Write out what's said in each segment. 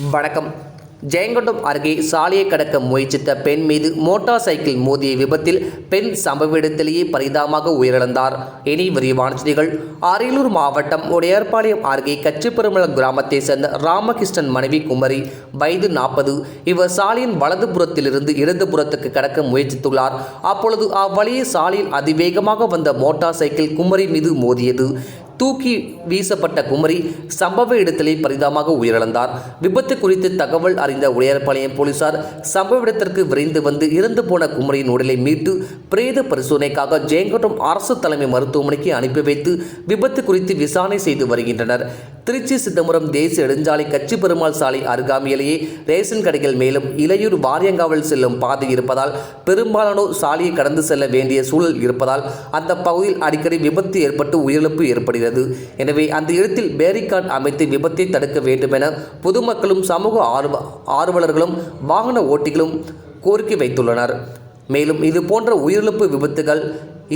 வணக்கம். ஜெயங்கொண்டம் அருகே சாலையை கடக்க முயற்சித்த பெண் மீது மோட்டார் சைக்கிள் மோதிய விபத்தில் பெண் சம்பவ இடத்திலேயே பரிதாபமாக உயிரிழந்தார். இனி விரிவான செய்திகள். அரியலூர் மாவட்டம் உடையார்பாளையம் அருகே கச்சிப்பெருமளம் கிராமத்தை சேர்ந்த ராமகிருஷ்ணன் மனைவி குமரி வயது நாற்பது இவர் சாலையின் வலதுபுறத்திலிருந்து இடதுபுறத்துக்கு கடக்க முயற்சித்துள்ளார். அப்பொழுது அவ்வழியே சாலையில் அதிவேகமாக வந்த மோட்டார் சைக்கிள் குமரி மீது மோதியது. தூக்கி வீசப்பட்ட குமரி சம்பவ இடத்திலே பரிதாபமாக உயிரிழந்தார். விபத்து குறித்து தகவல் அறிந்த உடையார்பாளையம் போலீசார் சம்பவ இடத்திற்கு விரைந்து வந்து இறந்து போன குமரியின் உடலை மீட்டு பிரேத பரிசோதனைக்காக ஜெயங்கோட்டம் அரசு தலைமை மருத்துவமனைக்கு அனுப்பி வைத்து விபத்து குறித்து விசாரணை செய்து வருகின்றனர். திருச்சி சிதம்பரம் தேசிய நெடுஞ்சாலை கட்சி பெருமாள் சாலை அருகாமையிலேயே ரேஷன் கடைகள் மேலும் இளையூர் வாரியங்காவல் செல்லும் பாதை இருப்பதால் பெரும்பாலானோர் சாலையை கடந்து செல்ல வேண்டிய சூழல் இருப்பதால் அந்த பகுதியில் அடிக்கடி விபத்து ஏற்பட்டு உயிரிழப்பு ஏற்படுகிறது. எனவே அந்த இடத்தில் பேரிகார்ட் அமைத்து விபத்தை தடுக்க வேண்டும் என பொதுமக்களும் சமூக ஆர்வ ஆர்வலர்களும் வாகன ஓட்டிகளும் கோரிக்கை வைத்துள்ளனர். மேலும் இது போன்ற உயிரிழப்பு விபத்துகள்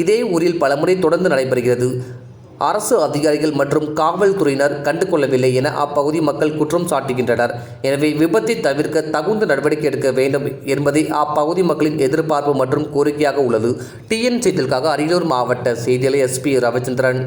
இதே ஊரில் பலமுறை தொடர்ந்து நடைபெறுகிறது. அரசு அதிகாரிகள் மற்றும் காவல்துறையினர் கண்டுகொள்ளவில்லை என அப்பகுதி மக்கள் குற்றம் சாட்டுகின்றனர். எனவே விபத்தை தவிர்க்க தகுந்த நடவடிக்கை எடுக்க வேண்டும் என்பதே அப்பகுதி மக்களின் எதிர்பார்ப்பு மற்றும் கோரிக்கையாக உள்ளது. டிஎன் செய்திகளுக்காக அரியலூர் மாவட்ட செய்தியாளர் எஸ்பி ரவிச்சந்திரன்.